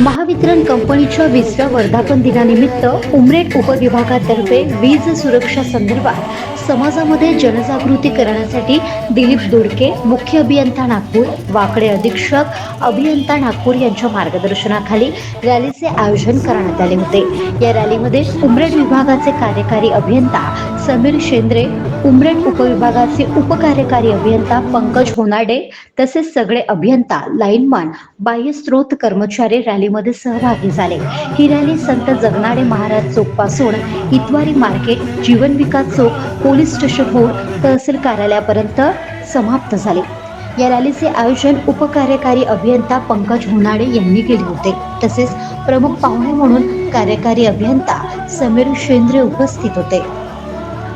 महावितरण कंपनीच्या वीसव्या वर्धापन दिनानिमित्त उमरेड उपविभागातर्फे वीज सुरक्षा संदर्भात समाजामध्ये जनजागृती करण्यासाठी दिलीप दोडके मुख्य अभियंता नागपूर वाकडे अधीक्षक अभियंता नागपूर यांच्या मार्गदर्शनाखाली रॅलीचे आयोजन करण्यात आले होते. या रॅलीमध्ये उमरेड विभागाचे कार्यकारी अभियंता समीर शेंद्रे उमरेड उपविभागाचे उपकार्यकारी अभियंता पंकज होनाडे तसेच सगळे अभियंता लाईनमान बाह्यस्त्रोत कर्मचारी रॅलीमध्ये सहभागी झाले. ही rally Sant Jaganade Maharaj चौकपासून Itwari market Jeevan Vikas Chowk police station होऊन तहसील कार्यालयापर्यंत समाप्त झाले. या रॅलीचे आयोजन उपकार्यकारी अभियंता पंकज होनाडे यांनी केले होते. तसेच प्रमुख पाहुणे म्हणून कार्यकारी अभियंता समीर शेंद्रे उपस्थित होते.